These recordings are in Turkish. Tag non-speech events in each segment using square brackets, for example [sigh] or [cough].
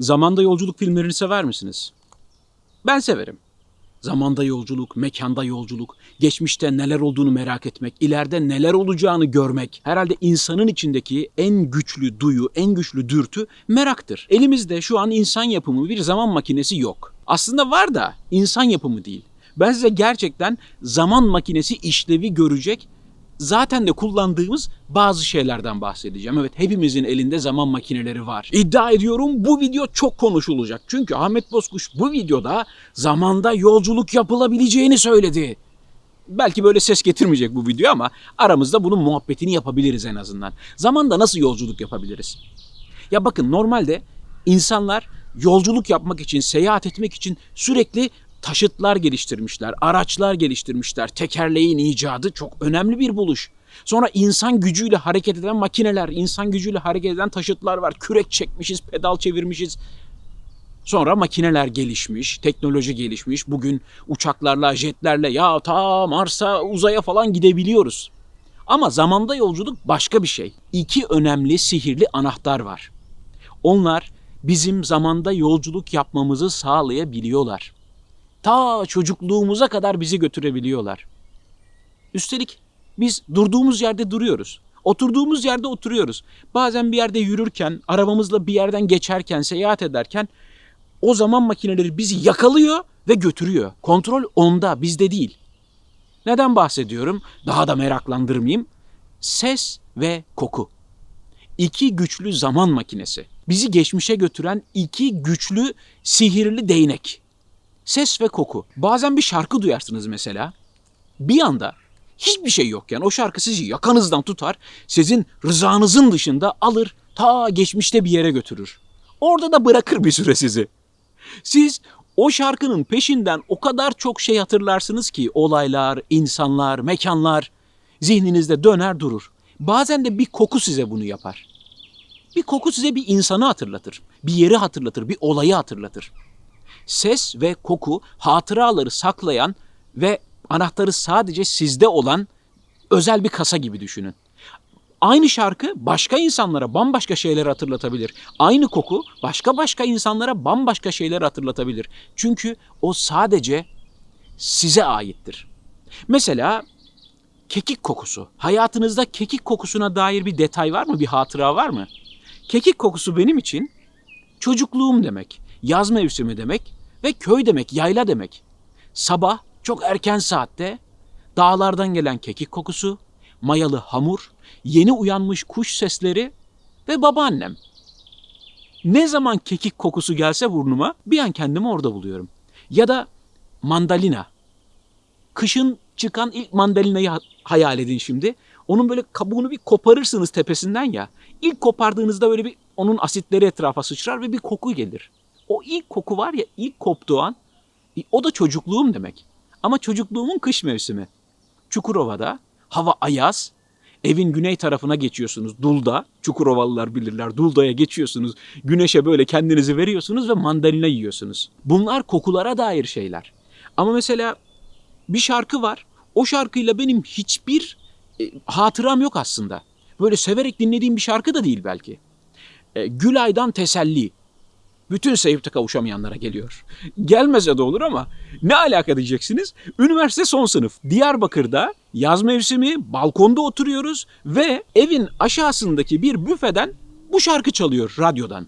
Zamanda yolculuk filmlerini sever misiniz? Ben severim. Zamanda yolculuk, mekanda yolculuk, geçmişte neler olduğunu merak etmek, ileride neler olacağını görmek. Herhalde insanın içindeki en güçlü duyu, en güçlü dürtü meraktır. Elimizde şu an insan yapımı bir zaman makinesi yok. Aslında var da insan yapımı değil. Ben size gerçekten zaman makinesi işlevi görecek zaten de kullandığımız bazı şeylerden bahsedeceğim. Evet hepimizin elinde zaman makineleri var. İddia ediyorum bu video çok konuşulacak. Çünkü Ahmet Bozkuş bu videoda zamanda yolculuk yapılabileceğini söyledi. Belki böyle ses getirmeyecek bu video ama aramızda bunun muhabbetini yapabiliriz en azından. Zamanda nasıl yolculuk yapabiliriz? Ya bakın normalde insanlar yolculuk yapmak için, seyahat etmek için sürekli taşıtlar geliştirmişler, araçlar geliştirmişler. Tekerleğin icadı çok önemli bir buluş. Sonra insan gücüyle hareket eden makineler, insan gücüyle hareket eden taşıtlar var. Kürek çekmişiz, pedal çevirmişiz. Sonra makineler gelişmiş, teknoloji gelişmiş. Bugün uçaklarla, jetlerle ya ta Mars'a, uzaya falan gidebiliyoruz. Ama zamanda yolculuk başka bir şey. İki önemli sihirli anahtar var. Onlar bizim zamanda yolculuk yapmamızı sağlayabiliyorlar. Ta çocukluğumuza kadar bizi götürebiliyorlar. Üstelik biz durduğumuz yerde duruyoruz. Oturduğumuz yerde oturuyoruz. Bazen bir yerde yürürken, arabamızla bir yerden geçerken, seyahat ederken o zaman makineleri bizi yakalıyor ve götürüyor. Kontrol onda, bizde değil. Neden bahsediyorum? Daha da meraklandırmayayım. Ses ve koku. İki güçlü zaman makinesi. Bizi geçmişe götüren iki güçlü sihirli değnek. Ses ve koku. Bazen bir şarkı duyarsınız mesela. Bir anda hiçbir şey yokken o şarkı sizi yakanızdan tutar, sizin rızanızın dışında alır, ta geçmişte bir yere götürür. Orada da bırakır bir süre sizi. Siz o şarkının peşinden o kadar çok şey hatırlarsınız ki olaylar, insanlar, mekanlar zihninizde döner durur. Bazen de bir koku size bunu yapar. Bir koku size bir insanı hatırlatır, bir yeri hatırlatır, bir olayı hatırlatır. Ses ve koku hatıraları saklayan ve anahtarı sadece sizde olan özel bir kasa gibi düşünün. Aynı şarkı başka insanlara bambaşka şeyler hatırlatabilir. Aynı koku başka başka insanlara bambaşka şeyler hatırlatabilir. Çünkü o sadece size aittir. Mesela kekik kokusu. Hayatınızda kekik kokusuna dair bir detay var mı? Bir hatıra var mı? Kekik kokusu benim için çocukluğum demek, yaz mevsimi demek ve köy demek, yayla demek. Sabah çok erken saatte dağlardan gelen kekik kokusu, mayalı hamur, yeni uyanmış kuş sesleri ve babaannem. Ne zaman kekik kokusu gelse burnuma bir an kendimi orada buluyorum. Ya da mandalina. Kışın çıkan ilk mandalinayı ha- hayal edin şimdi. Onun böyle kabuğunu bir koparırsınız tepesinden ya. İlk kopardığınızda böyle bir onun asitleri etrafa sıçrar ve bir koku gelir. O ilk koku var ya ilk koptuğu an e, o da çocukluğum demek. Ama çocukluğumun kış mevsimi. Çukurova'da hava ayaz. Evin güney tarafına geçiyorsunuz. Dulda. Çukurovalılar bilirler. Dulda'ya geçiyorsunuz. Güneşe böyle kendinizi veriyorsunuz ve mandalina yiyorsunuz. Bunlar kokulara dair şeyler. Ama mesela bir şarkı var. O şarkıyla benim hiçbir e, hatıram yok aslında. Böyle severek dinlediğim bir şarkı da değil belki. E, Gülay'dan Teselli. Bütün sevipte kavuşamayanlara geliyor. Gelmese de olur ama ne alaka diyeceksiniz? Üniversite son sınıf. Diyarbakır'da yaz mevsimi balkonda oturuyoruz ve evin aşağısındaki bir büfeden bu şarkı çalıyor radyodan.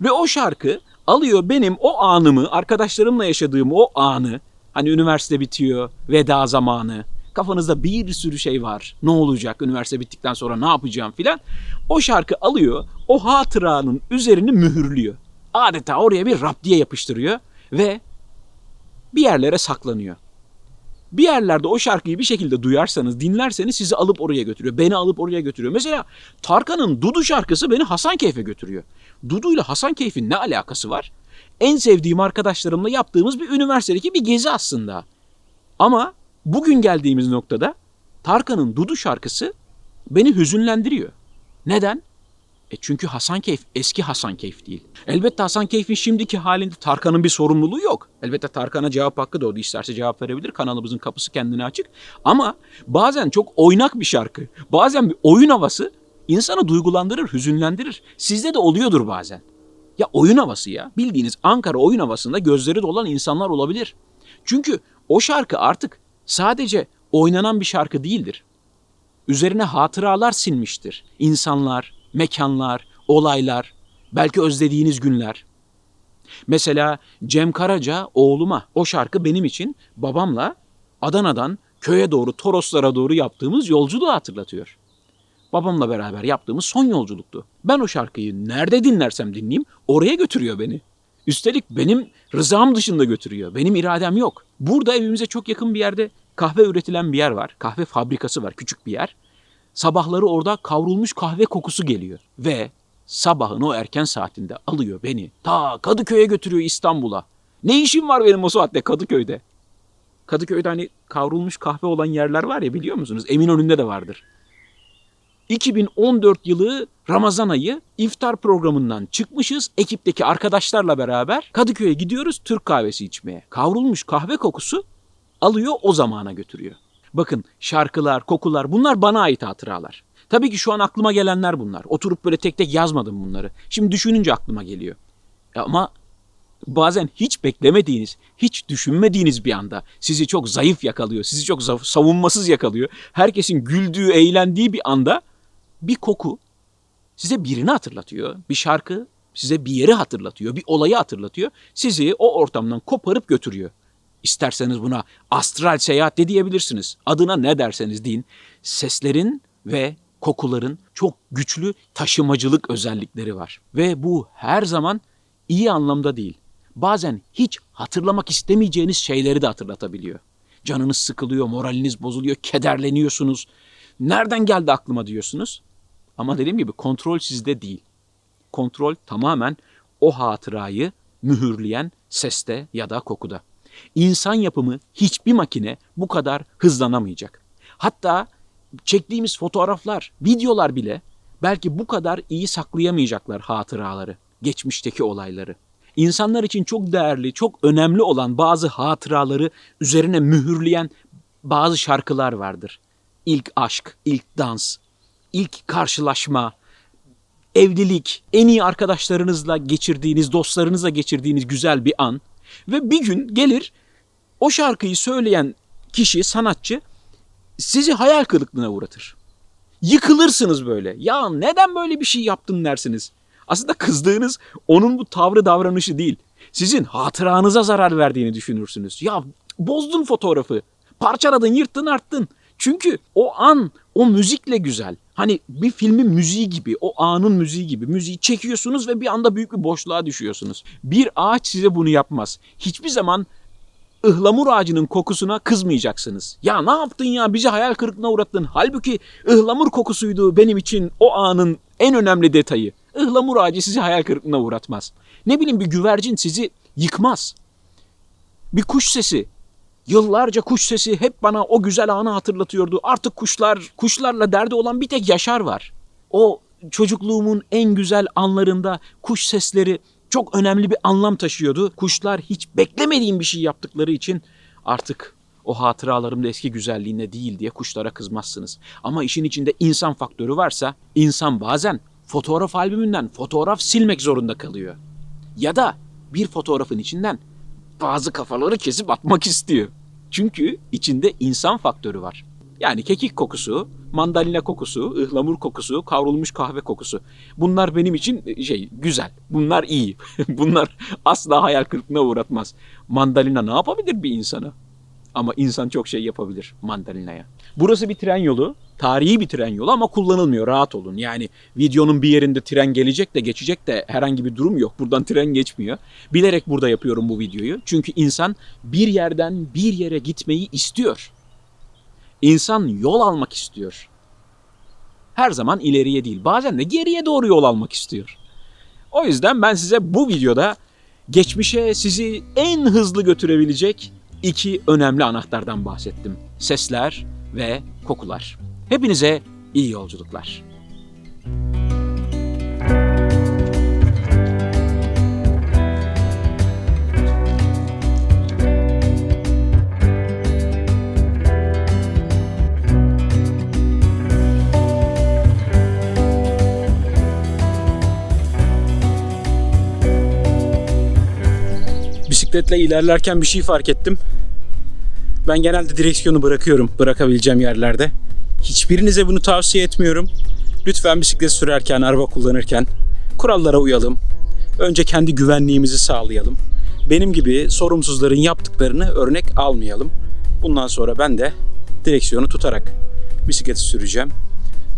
Ve o şarkı alıyor benim o anımı, arkadaşlarımla yaşadığım o anı, hani üniversite bitiyor, veda zamanı, kafanızda bir sürü şey var. Ne olacak üniversite bittikten sonra ne yapacağım filan. O şarkı alıyor, o hatıranın üzerini mühürlüyor. Adeta oraya bir rap diye yapıştırıyor ve bir yerlere saklanıyor. Bir yerlerde o şarkıyı bir şekilde duyarsanız, dinlerseniz sizi alıp oraya götürüyor. Beni alıp oraya götürüyor. Mesela Tarkan'ın Dudu şarkısı beni Hasankeyf'e götürüyor. Dudu ile Hasankeyf'in ne alakası var? En sevdiğim arkadaşlarımla yaptığımız bir üniversitedeki bir gezi aslında. Ama bugün geldiğimiz noktada Tarkan'ın Dudu şarkısı beni hüzünlendiriyor. Neden? E çünkü Hasankeyf eski Hasankeyf değil. Elbette Hasankeyf'in şimdiki halinde Tarkan'ın bir sorumluluğu yok. Elbette Tarkan'a cevap hakkı doğdu. İsterse cevap verebilir. Kanalımızın kapısı kendine açık. Ama bazen çok oynak bir şarkı, bazen bir oyun havası insanı duygulandırır, hüzünlendirir. Sizde de oluyordur bazen. Ya oyun havası ya. Bildiğiniz Ankara oyun havasında gözleri dolan insanlar olabilir. Çünkü o şarkı artık sadece oynanan bir şarkı değildir. Üzerine hatıralar silmiştir. İnsanlar, mekanlar, olaylar, belki özlediğiniz günler. Mesela Cem Karaca oğluma o şarkı benim için babamla Adana'dan köye doğru Toroslara doğru yaptığımız yolculuğu hatırlatıyor. Babamla beraber yaptığımız son yolculuktu. Ben o şarkıyı nerede dinlersem dinleyeyim oraya götürüyor beni. Üstelik benim rızam dışında götürüyor. Benim iradem yok. Burada evimize çok yakın bir yerde kahve üretilen bir yer var. Kahve fabrikası var, küçük bir yer. Sabahları orada kavrulmuş kahve kokusu geliyor ve sabahın o erken saatinde alıyor beni. Ta Kadıköy'e götürüyor İstanbul'a. Ne işim var benim o saatte Kadıköy'de? Kadıköy'de hani kavrulmuş kahve olan yerler var ya biliyor musunuz? Eminönü'nde de vardır. 2014 yılı Ramazan ayı iftar programından çıkmışız ekipteki arkadaşlarla beraber Kadıköy'e gidiyoruz Türk kahvesi içmeye. Kavrulmuş kahve kokusu alıyor o zamana götürüyor. Bakın şarkılar, kokular bunlar bana ait hatıralar. Tabii ki şu an aklıma gelenler bunlar. Oturup böyle tek tek yazmadım bunları. Şimdi düşününce aklıma geliyor. Ama bazen hiç beklemediğiniz, hiç düşünmediğiniz bir anda sizi çok zayıf yakalıyor, sizi çok savunmasız yakalıyor. Herkesin güldüğü, eğlendiği bir anda bir koku size birini hatırlatıyor. Bir şarkı size bir yeri hatırlatıyor, bir olayı hatırlatıyor. Sizi o ortamdan koparıp götürüyor. İsterseniz buna astral seyahat de diyebilirsiniz. Adına ne derseniz deyin. Seslerin ve kokuların çok güçlü taşımacılık özellikleri var. Ve bu her zaman iyi anlamda değil. Bazen hiç hatırlamak istemeyeceğiniz şeyleri de hatırlatabiliyor. Canınız sıkılıyor, moraliniz bozuluyor, kederleniyorsunuz. Nereden geldi aklıma diyorsunuz? Ama dediğim gibi kontrol sizde değil. Kontrol tamamen o hatırayı mühürleyen seste ya da kokuda. İnsan yapımı hiçbir makine bu kadar hızlanamayacak. Hatta çektiğimiz fotoğraflar, videolar bile belki bu kadar iyi saklayamayacaklar hatıraları, geçmişteki olayları. İnsanlar için çok değerli, çok önemli olan bazı hatıraları üzerine mühürleyen bazı şarkılar vardır. İlk aşk, ilk dans, ilk karşılaşma, evlilik, en iyi arkadaşlarınızla geçirdiğiniz, dostlarınızla geçirdiğiniz güzel bir an ve bir gün gelir o şarkıyı söyleyen kişi, sanatçı sizi hayal kırıklığına uğratır. Yıkılırsınız böyle. Ya neden böyle bir şey yaptın dersiniz. Aslında kızdığınız onun bu tavrı davranışı değil. Sizin hatıranıza zarar verdiğini düşünürsünüz. Ya bozdun fotoğrafı. Parçaladın, yırttın, arttın. Çünkü o an o müzikle güzel. Hani bir filmin müziği gibi, o anın müziği gibi müziği çekiyorsunuz ve bir anda büyük bir boşluğa düşüyorsunuz. Bir ağaç size bunu yapmaz. Hiçbir zaman ıhlamur ağacının kokusuna kızmayacaksınız. Ya ne yaptın ya bizi hayal kırıklığına uğrattın. Halbuki ıhlamur kokusuydu benim için o anın en önemli detayı. Ihlamur ağacı sizi hayal kırıklığına uğratmaz. Ne bileyim bir güvercin sizi yıkmaz. Bir kuş sesi Yıllarca kuş sesi hep bana o güzel anı hatırlatıyordu. Artık kuşlar, kuşlarla derdi olan bir tek Yaşar var. O çocukluğumun en güzel anlarında kuş sesleri çok önemli bir anlam taşıyordu. Kuşlar hiç beklemediğim bir şey yaptıkları için artık o hatıralarımda eski güzelliğinde değil diye kuşlara kızmazsınız. Ama işin içinde insan faktörü varsa insan bazen fotoğraf albümünden fotoğraf silmek zorunda kalıyor. Ya da bir fotoğrafın içinden bazı kafaları kesip atmak istiyor. Çünkü içinde insan faktörü var. Yani kekik kokusu, mandalina kokusu, ıhlamur kokusu, kavrulmuş kahve kokusu. Bunlar benim için e, şey güzel. Bunlar iyi. [laughs] Bunlar asla hayal kırıklığına uğratmaz. Mandalina ne yapabilir bir insana? Ama insan çok şey yapabilir mandalinaya. Burası bir tren yolu. Tarihi bir tren yolu ama kullanılmıyor. Rahat olun. Yani videonun bir yerinde tren gelecek de geçecek de herhangi bir durum yok. Buradan tren geçmiyor. Bilerek burada yapıyorum bu videoyu. Çünkü insan bir yerden bir yere gitmeyi istiyor. İnsan yol almak istiyor. Her zaman ileriye değil. Bazen de geriye doğru yol almak istiyor. O yüzden ben size bu videoda geçmişe sizi en hızlı götürebilecek iki önemli anahtardan bahsettim. Sesler ve kokular. Hepinize iyi yolculuklar. Bisikletle ilerlerken bir şey fark ettim. Ben genelde direksiyonu bırakıyorum bırakabileceğim yerlerde. Hiçbirinize bunu tavsiye etmiyorum. Lütfen bisiklet sürerken, araba kullanırken kurallara uyalım. Önce kendi güvenliğimizi sağlayalım. Benim gibi sorumsuzların yaptıklarını örnek almayalım. Bundan sonra ben de direksiyonu tutarak bisikleti süreceğim.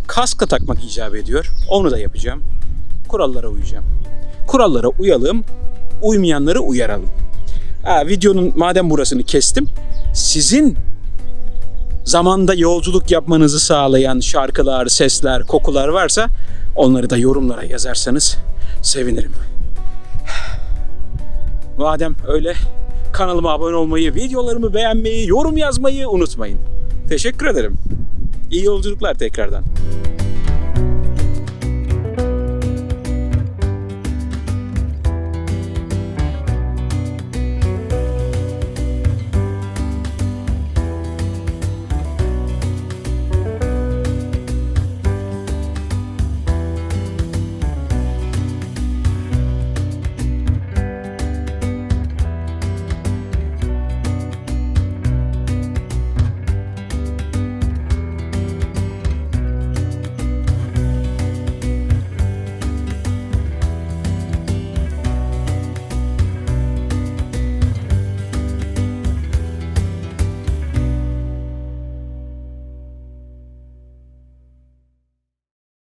Kaska takmak icap ediyor. Onu da yapacağım. Kurallara uyacağım. Kurallara uyalım, uymayanları uyaralım. Ha, videonun madem burasını kestim, sizin zamanda yolculuk yapmanızı sağlayan şarkılar, sesler, kokular varsa onları da yorumlara yazarsanız sevinirim. [sighs] Madem öyle kanalıma abone olmayı, videolarımı beğenmeyi, yorum yazmayı unutmayın. Teşekkür ederim. İyi yolculuklar tekrardan.